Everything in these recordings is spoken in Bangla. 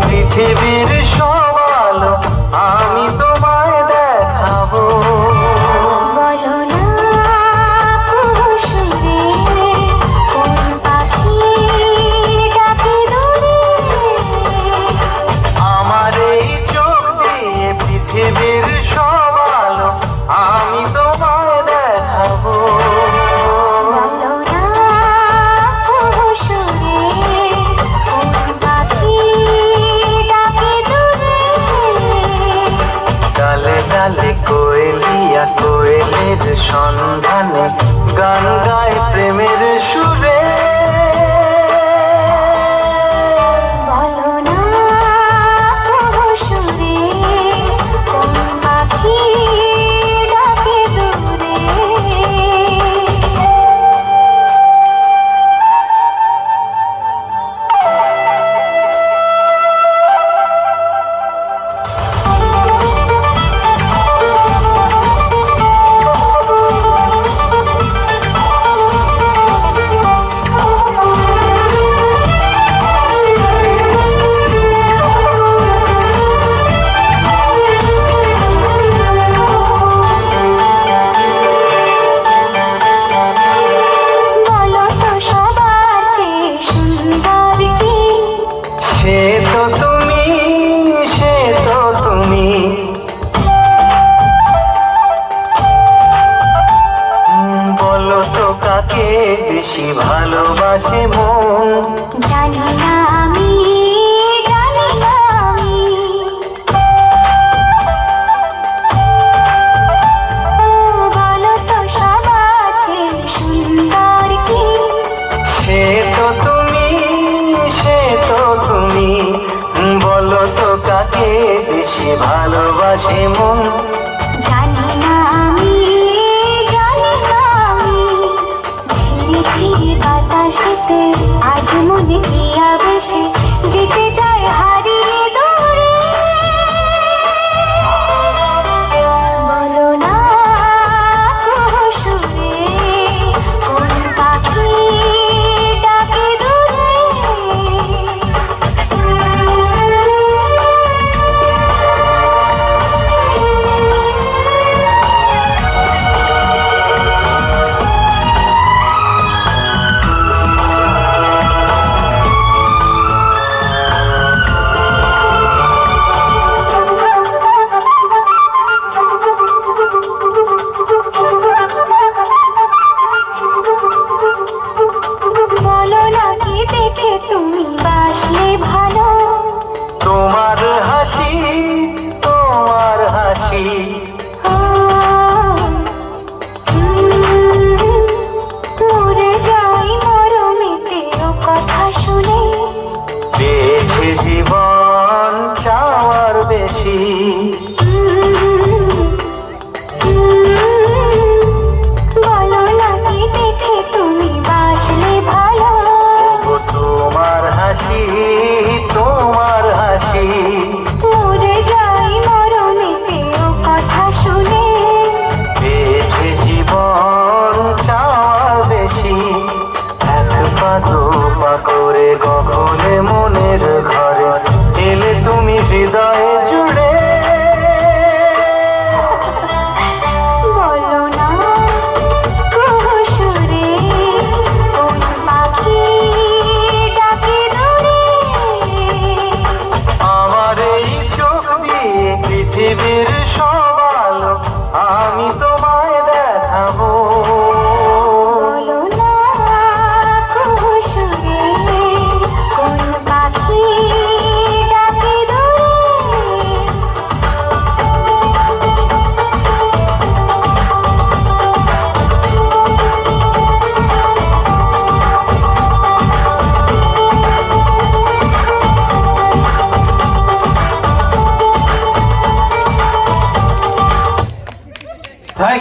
পৃথিবীর সন্ধানে গান গায় প্রেম ভালোবাসে মন। জানি না আমি জানি না আমি। বাতাসেতে আজ মন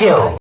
Radio.